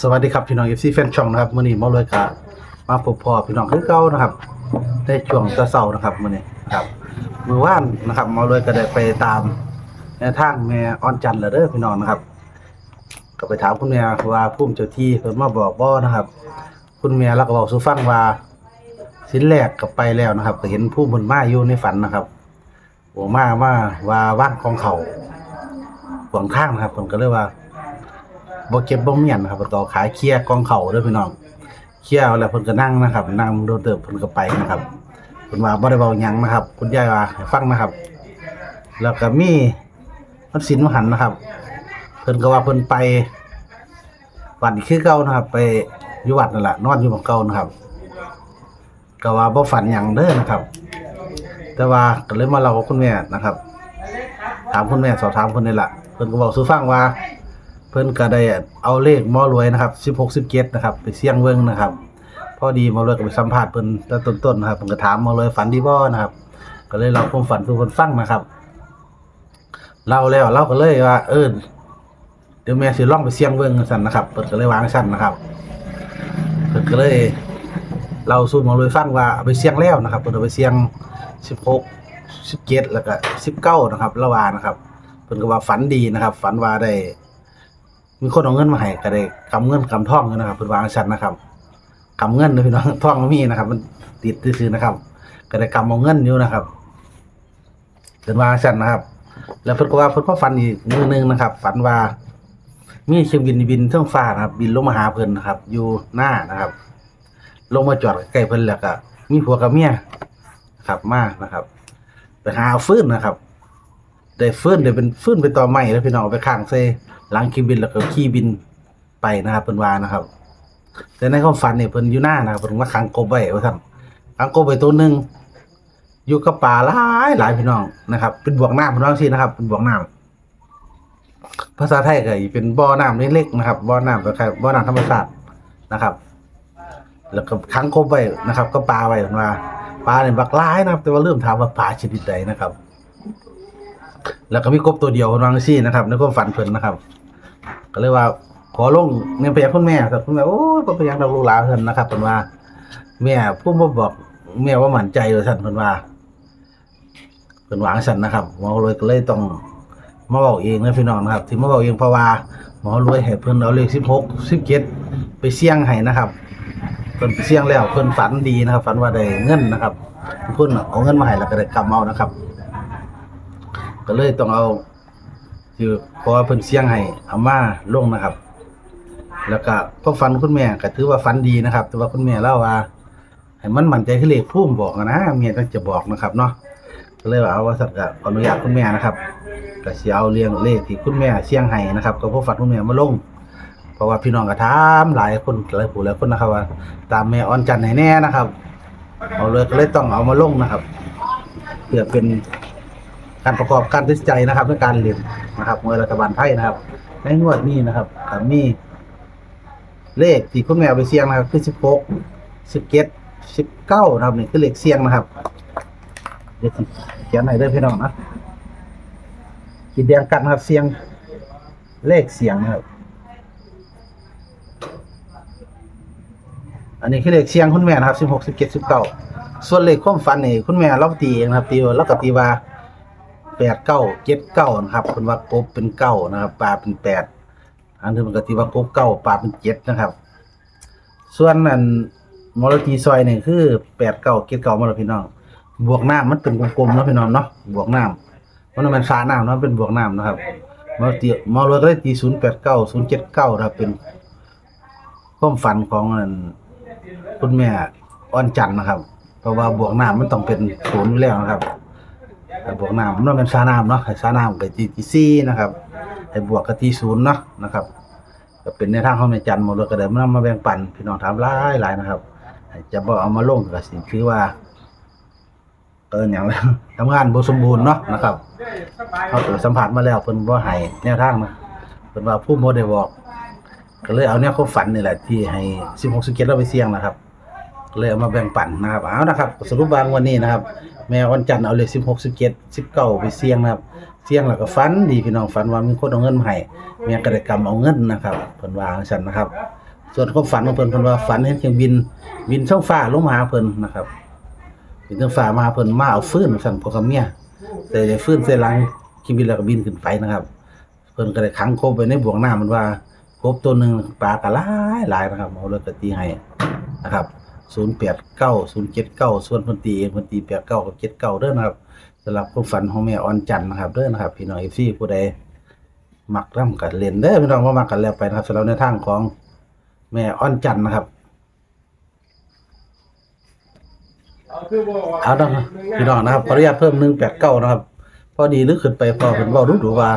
สวัสดีครับพี่น้องเอฟซีแฟนช่องนะครับมื่อนี้มาเลยกะมาพบพ่อพี่น้องคือเก่านะครับในช่วงตะเสานะครับมื่อนี้ครับมือว่านนะครับมาเลยก็ได้ไปตามแนทางแม่ออนจันทร์แล้วเด้อพี่น้องนะครับ ก็ไปถามคุณแม่ว่าพุ่มเจ้าที่เพิ่นมาบอกบ่นะครับ คุณแม่แล้วก็บอกสู่ฟังว่าสินแรกก็ไปแล้วนะครับ ก็เห็นผู้บนมาอยู่ในฝันนะครับโอ้มาว่าว่าว่างของเขาขวางทางนะครับผมก็เลยว่า บ่เก็บบ่เมียนครับเพิ่นก็เอาขายเคลียร์กองเข่าเด้อพี่น้องเคลียร์เอาแล้วเพิ่นก็นั่งนะครับนั่งโดนเติบเพิ่นก็ไปนะครับเพิ่นว่าบ่ได้เว้าหยังนะครับ คุณยายว่าให้ฟังนะครับ แล้วก็มีมันสินมหันนะครับ เพิ่นก็ว่าเพิ่นไปวัดอีกคือเก่านะครับ ไปอยู่วัดนั่นแหละนอนอยู่ของเก่านะครับ ก็ว่าบ่ฝันหยังเด้อนะครับ แต่ว่าก็เลยมาเล่ากับคุณแม่นะครับ ถามคุณแม่สอบถามเพิ่นนี่ล่ะเพิ่นก็บอกสู่ฟังว่า เพิ่นก็ได้เอาเลขหมอรวยนะครับ16 17นะครับ ไปเสี่ยงเบิ่งนะครับ พอดีหมอรวยก็ไปสัมภาษณ์เพิ่นแต่ต้นๆนะครับเพิ่นก็ถามหมอรวยฝันดีบ่นะครับ ก็เลยเล่าความฝันสู่เพิ่นฟังนะครับเล่าแล้วเล่าก็เลยว่า เออเดี๋ยวแม่สิลองไปเสี่ยงเบิ่งซั่นนะครับเพิ่นก็เลยวางซั่นนะครับเพิ่นก็เลยเล่าสู่หมอรวยฟังว่าเอาไปเสี่ยงแล้วนะครับเพิ่นเอาไปเสี่ยง16 17แล้วก็19นะครับละว่านะครับเพิ่นก็ว่าฝันดีนะครับ ฝันว่าได้ มีคนเอาเงินมาให้ก็ได้กำเงินกำทองนนะครับเป็นวางชันนะครับกำเงินนะพี่น้องทองมันมีนะครับ มันติดซื่อนะครับ ก็ได้กำเอาเงินอยู่นะครับเป็นวางชันนะครับ แล้วเพิ่นก็ว่าเพิ่นก็ฝันอีกมือหนึงนะครับฝันว่า มีเครื่องบินบินเท่งฟ้านะครับ บินลงมาหาเพิ่นนะครับ อยู่หน้านะครับ ลงมาจอดใกล้เพิ่นแล้วก็มีผัวกับเมียนะครับมานะครับไปหาเอาฟื้นนะครับ ได้ฟืนได้เป็นฟืนเป็นต่อไม้แล้วพี่น้องเอาไปข้างใส่หลังเครื่องบินแล้วก็ขี่บินไปนะครับเพิ่นว่านะครับ แต่ในความฝันเนี่ยเพิ่นอยู่หน้านะครับเพิ่นว่าขังกบไว้ว่าซั่นขังกบไว้ตัวหนึงอยู่กับป่าหลายหลายพี่น้องนะครับ เป็นบ่วงน้ำเพิ่นว่าจังซี่นะครับ เป็นบ่วงน้ำภาษาไทยก็อีเป็นบ่อน้ำเล็กๆนะครับบ่อน้ำคล้ายๆบ่อน้ำธรรมชาตินะครับ แล้วก็ขังกบไว้นะครับ ก็ปลาไว้เพิ่นว่าปลาเนี่ยบักหลายนะครับ แต่ว่าลืมถามว่าปลาชนิดใดนะครับ แล้วก็มีกบตัวเดียวคนบางซี่นะครับในความฝันเพิ่นนะครับ ก็เลยว่า ขอลงเงินไปยังคุณแม่ครับคุณแม่โอ้ยบ่ไปยังดอกลูกหลานเพิ่นนะครับเพิ่นว่า แม่ผู้มาบอกแม่ว่าหมั่นใจว่าซั่นเพิ่นว่าเพิ่นวาจังซั่นนะครับหมอรวยก็เลยต้องมาเว้าเองนะพี่น้องนะครับที่มาเว้าเองเพราะว่าหมอรวยให้เพิ่นเอาเลข16 17ไปเสี่ยงให้นะครับเพิ่นเสี่ยงแล้วเพิ่นฝันดีนะครับ ฝันว่าได้เงินนะครับเพิ่นเอาเงินมาให้แล้วก็ได้กำเอานะครับ ก็เลยต้องเอาคือพราะว่าเพิ่นเสียงให้เอามาลงนะครับ แล้วก็ก็ฝันคุณแม่ก็ถือว่าฝันดีนะครับ แต่ว่าคุณแม่เล่าว่าให้มันมั่นใจที่เลขพุ่มบอกนะเมียต้องจะบอกนะครับเนาะก็เลยว่าเอาว่าสัตว์ก็อนุญาตคุณแม่นะครับก็สิเอาเรียงเลขที่คุณแม่เสียงให้นะครับก็พวกฝันคุณแม่มาลง เพราะว่าพี่น้องก็ถามหลายคนหลายผู้หลายคนนะครับว่า ตามแม่อ่อนจันทร์ให้แน่นะครับ เอาเลยก็เลยต้องเอามาลงนะครับเพื่อเป็น การประกอบการตัดสินใจนะครับในการเรียนนะครับมวยรัฐบาลไทยนะครับ ในงวดนี้นะครับมีเลขที่คุณแม่เอาไปเสี่ยงนะครับคือสิบหกสิบเจ็ดสิบเก้านะครับนี่คือเลขเสี่ยงนะครับเดี๋ยวเขียนให้เด้อพี่น้องนะขีดแดงกันนะครับเสี่ยงเลขเสียงนะครับ อันนี้คือเลขเสียงคุณแม่นะครับสิบหกสิบเจ็ดสิบเก้าส่วนเลขความฝันนี่คุณแม่เราตีเองนะครับตีว่าเราก็ตีว่า แปดเก้าเจ็ดเก้านะครับเป็นว่ากบเป็นเก้านะครับปลาเป็นแปดอันนี้มันก็ที่ว่ากบเก้าปลาเป็นเจ็ดนะครับ ส่วนอันมอลตีซอยนี่คือแปดเก้าเจ็ดเก้ามาแล้วพี่น้อง บวกน้ำมันเป็นกลมๆเนาะพี่น้องเนาะบวกน้ำมันเป็นฟ้าน้ำเนาะเป็นบวกน้ำนะครับมอลตีมอลก็ได้ตีศูนย์แปดเก้าศูนย์เจ็ดเก้านะครับเป็นความฝันของอันคุณแม่อ่อนจันนะครับ เพราะว่าบวกน้ำมันต้องเป็นศูนย์อยู่แล้วนะครับ แต่บวกน้ำมันเป็นซาน้ำเนาะให้ซาน้ำกับทีทีซีนะครับให้บวกกับทีศูนย์เนาะนะครับ ก็เป็นในทางของแม่จันหมดเลยก็เดิมนำมาแบ่งปันพี่น้องถามหลายหลายนะครับจะบอกเอามาลงก็สิคือว่าเอออย่างแล้วทำงานบสมบูรณ์เนาะนะครับเขาตัวสัมผัสมาแล้วเพิ่นบ่ให้แนวทางนะเพิ่นว่าผู้บ่ได้บอก ก็เลยเอาแนวควาฝันนี่แหละที่ให้16 17เราไปเสี่ยงนะครับ เลยเอามาแบ่งปันนะครับเอานะครับสรุปบางวันนี้นะครับ แม่วันจันทร์เอาเลขสิบหกสิบเจ็ดสิบเก้าไปเสี่ยงนะครับเสี่ยงแล้วก็ฝันดีพี่น้องฝันว่ามีคนเอาเงินมาให้แม่ก็ได้กำเอาเงินนะครับเพิ่นว่าจังซั่นนะครับ ส่วนความฝันของเพิ่นเพิ่นว่าฝันเห็นเครื่องบินบินช่องฟ้าลงมาเพิ่นนะครับบินช่องฟ้ามาเพิ่นมาเอาฟื้นสั่นพวกกับเมียแต่ได้ฟืนใส่หลังเครื่องบินแล้วก็บินขึ้นไปนะครับ เพิ่นก็ได้ขังกบไว้ในบ่วงน้ำมันว่ากบตัวหนึ่งปลาก็หลายหลายนะครับเอาเลยก็ตีให้นะครับ 089 079ส่วนเพิ่นตีเองเพิ่นตี89กับ79เก้าเด้อนะครับสำหรับความฝันของแม่อ่อนจันทร์นะครับเด้อนะครับ พี่น้อง FC ผู้ใดมักร่ำกันเล่นเด้อพี่น้องบ่มักกันแล้วไปนะครับสำหรับในทางของแม่อ่อนจันทร์นะครับเอาดังพี่น้องนะครับขออนุญาตเพิ่ม189นะครับ พอดีหรือขึ้นไปพอเพิ่นเว้ดูว่า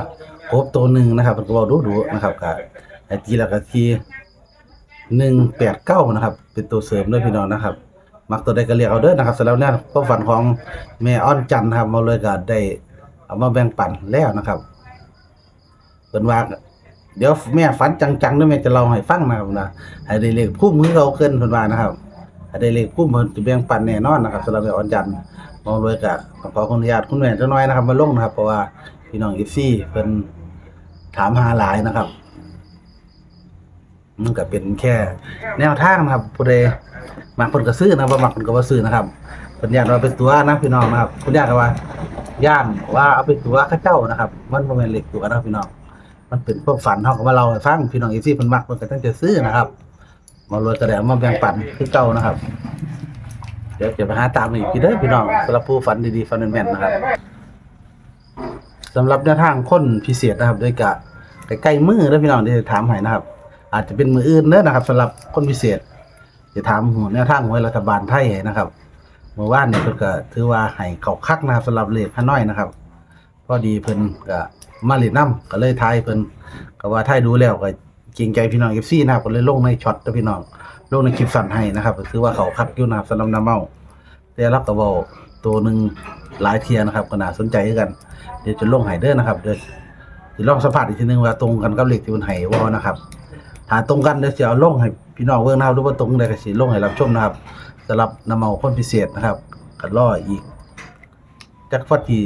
ครบตัวหนึ่งนะครับเพิ่นก็เว้ดูนะครับก็ไอ้ทีละก็ที 189นะครับ เป็นตัวเสริมด้วยพี่น้องนะครับ มักตัวใดก็เรียกเอาเด้อนะครับสำหรับเนี่ยความฝันของแม่อ้อนจันทร์นะครับมาเลยก็ได้เอามาแบ่งปันแล้วนะครับเพิ่นว่าเดี๋ยวแม่ฝันจังๆด้วยแม่จะเล่าให้ฟังนะครับนะให้ได้เลขคู่มือเราเกินเพิ่นว่านะครับให้ได้เลขคู่มือจะแบ่งปันแน่นอนนะครับสำหรับแม่อ้อนจันทร์มาเลยก็ต้อขออนุญาตคุณแม่เจ้าน้อยนะครับ มาลงนะครับ เพราะว่าพี่น้องอีซี่เพิ่นถามหาหลายนะครับ มันก็เป็นแค่แนวทางนะครับผู้ใดมักเพิ่นก็ซื้อนะบ่มักเพิ่นก็บ่ซื้อนะครับเพิ่นญาติว่าเป็นตัวนะพี่น้องนะครับคุณญาติก็ว่าย่านว่าเอาไปตัวเขาเจ้านะครับ มันบ่แม่นเหลขตัวนะพี่น้อง มันเป็นความฝันเฮาก็มาเล่าให้ฟังพี่น้องอีซี่เพิ่นมักเพิ่นก็ตั้งใจซื้อนะครับมารวยก็ได้เอามาแบ่งปันคือเก่านะครับ เดี๋ยวจะไปหาตามอีกทีเด้อพี่น้องสำหรับผู้ฝันดีๆฝันแม่นๆนะครับสำหรับแนวทางคนพิเศษนะครับ ด้วยกะใกล้ๆมือเด้อพี่น้องที่จะถามให้นะครับ อาจจะเป็นมืออื่นเด้อนะครับสำหรับคนพิเศษ จะถามหัวแนวทางหวยรัฐบาลไทยนะครับเมื่อวานเนี่ยเพิ่นก็ถือว่าให้เขาคักนะครับสำหรับเลขฮานอยนะครับ พอดีเพิ่นก็มาเล่นน้ำก็เลยทายเพิ่นก็ว่าทายดูแล้วก็เกรงใจพี่น้อง FC นะครับก็เลยลงในช็อตเด้อพี่น้องลงในคลิปสั้นให้นะครับก็คือว่าเขาคักอยู่นะครับสำหรับน้ำเมาแต่รับก็เว้าตัวหนึ่งหลายเทียนะครับก็น่าสนใจกัน เดี๋ยวจะลงให้เด้อนะครับเดี๋ยวสิลองสัมภาษณ์อีกทีหนึงว่าตรงกันกับเลขที่เพิ่นให้บ่นะครับาตรงกันเดี๋ยวจะเอาลงให้พี่น้องเบิ่งนะครับหรือว่าตรงใดก็สิลงให้รับชมนะครับสำหรับน้ำเมาคนพิเศษนะครับก็รออีกจักฟัดที่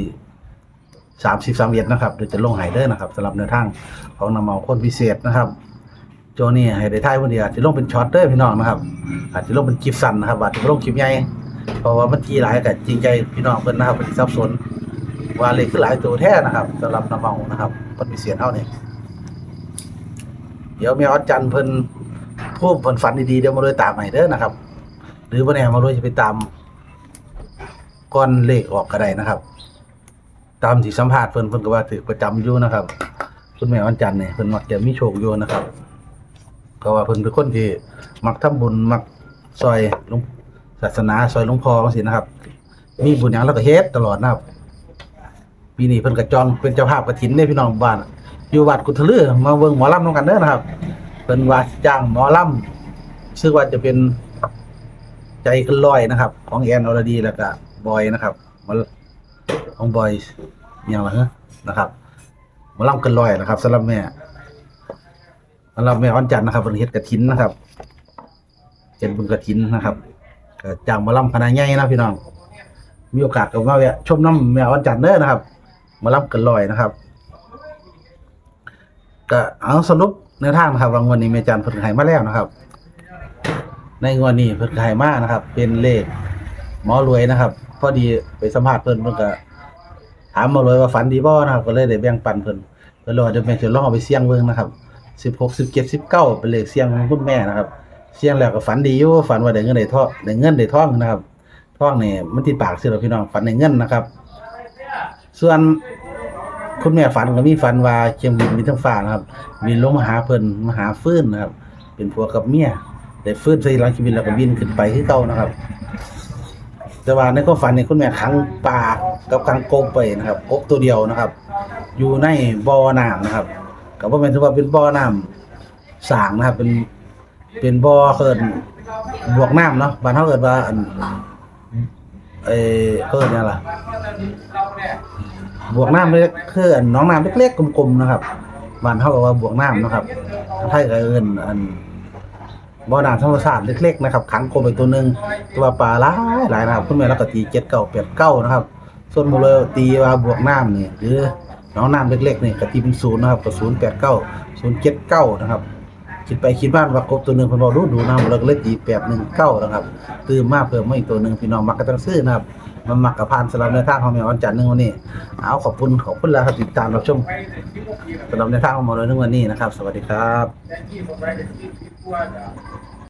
สามสิบสามเอ็ดนะครับเดี๋ยวจะลงไฮเดอร์นะครับสำหรับแนวทางของน้ำเมาคนพิเศษนะครับโจนี่ให้ได้ท้ายวันเดียวอาจจะลงเป็นช็อตเด้อพี่น้องนะครับ อาจจะลงเป็นคลิปสั้นนะครับอาจจะบ่ลงคลิปใหญ่เพราะว่ามันทีหลายกับจริงใจพี่น้องเพิ่นนะครับเพิ่นสิสับสนว่าเลขคือหลายตัวแท้นะครับสำหรับน้ำเมานะครับคนพิเศษเฮานี่ เดี๋ยวแม่ออดจันเพิ่นพูดเพิ่นฝันดีๆเดี๋ยวมาเลยตามให้เด้อนะครับ หรือบ่าแน่มาเลยจะไปตามก้อนเลขออกก็ได้นะครับ ตามที่สัมภาษณ์เพิ่นเพิ่นก็ว่าถือประจำอยู่นะครับ คุณแม่วันจันเนี่ยเพิ่นมักจะมีโชคอยู่นะครับก็ว่าเพิ่นเป็นคนที่มักทำบุญมักซอยหลวงศาสนาซอยหลวงพ่อจังซี่นะครับ มีบุญหยังแล้วก็เฮ็ดตลอดนะครับปีนี้เพิ่นก็จองเป็นเจ้าภาพกฐินในพี่น้องบ้าน อยู่วัดกุทะลือมาเบิ่งหมอลำนำกันเด้อนะครับเพิ่นว่าจ้างหมอลำซึ่งว่าจะเป็นใจเกันลอยนะครับ ของแอนอรดีแล้วก็บอยนะครับมาของบอยอย่างไรฮะนะครับหมาล่ำกันลอยนะครับสำหรับแม่สำหรับแม่อ้อนจันทร์นะครับเป็นเฮ็ดกระถินนะครับเป็นบุญกระถินนะครับจ้างมาล่ำคณะใหญ่นะพี่น้องมีโอกาสก็มาแวะชมน้ำแม่อ้อนจันทร์เด้อนะครับหมาล่ำกันลอยนะครับ ก็เอาสรุปในวทางนะครับรางวัลนี้แม่จันทร์เพิ่นให้มาแล้วนะครับ ในงวดนี้เพิ่นก็ให้มานะครับ เป็นเลขหมอรวยนะครับ พอดีไปสัมภาษณ์เพิ่นเพิ่นก็ถามหมอรวยว่าฝันดีบ่นะครับ ก็เลยได้แบ่งปันเพิ่นเพิ่นเลยเดี๋ยวแม่จะลองเอาไปเสี่ยงเบิ่งนะครับ16 17 19เจ็ดสิบเก้าเป็นเลขเสี่ยงของคุณแม่นะครับ เสี่ยงแล้วก็ฝันดีอยู่ฝันว่าได้เงินได้ทองได้เงินได้ทองนะครับทองนี่มันติดปากซื่อแล้วพี่น้องฝันได้เงินนะครับ ส่วน คุณแม่ฝันก็มีฝันว่าเครื่องบินมีทั้งฟ้านะครับบินลงมาหาเพิ่นมาหาฟื้นนะครับ เป็นผัวกับเมียได้ฟื้นใส่หลังเครื่องบินแล้วก็บินขึ้นไปคือเก่านะครับ แต่ว่าในความฝันเนี่ยคุณแม่ขังปลากับขังกบไปนะครับกบตัวเดียวนะครับ อยู่ในบ่อน้ำนะครับก็บ่แม่นถือว่าเป็นบ่อน้ำสางนะครับ เป็นเป็นบ่อเคินบวกน้ำเนาะบ้านเฮาเอิ้นว่าเออเอิ้นหยังล่ะ บวกน้ำเล็กคืออันน้องน้ำเล็กๆกลมๆนะครับบ้านเฮาก็ว่าบวกน้ำนะครับไทยก็เอิ้นอันบ่อน้ำธรรมชาติเล็กๆนะครับขังกบไปตัวหนึ่งตัวปลาหลายหลายนะครับคุณแม่เราก็ตีเจ็ดเก้าแปดเก้านะครับ ส่วนโมเลตีว่าบวกน้ำนี่หรือน้องน้ำเล็กๆนี่ก็ตีเป็นศูนย์นะครับก็ศูนย์แปดเก้าศูนย์เจ็ดเก้านะครับคิดไปคิดบ้านว่ากบตัวหนึ่งเพิ่นบอกดูดูนะเราก็เลยตีแบบหนึ่งเก้านะครับ ตื่นมาเพิ่มมาอีกตัวหนึ่งพี่น้องมักก็ต้องซื้อนะครับ มันมักกับพานสำหรับในทางของแม่วันจันทร์นึงวันนี้ เอาขอบคุณขอบคุณแล้วครับติดตามรับชมสำหรับในทางของหมอเลยนึงวันนี้นะครับ สวัสดีครับ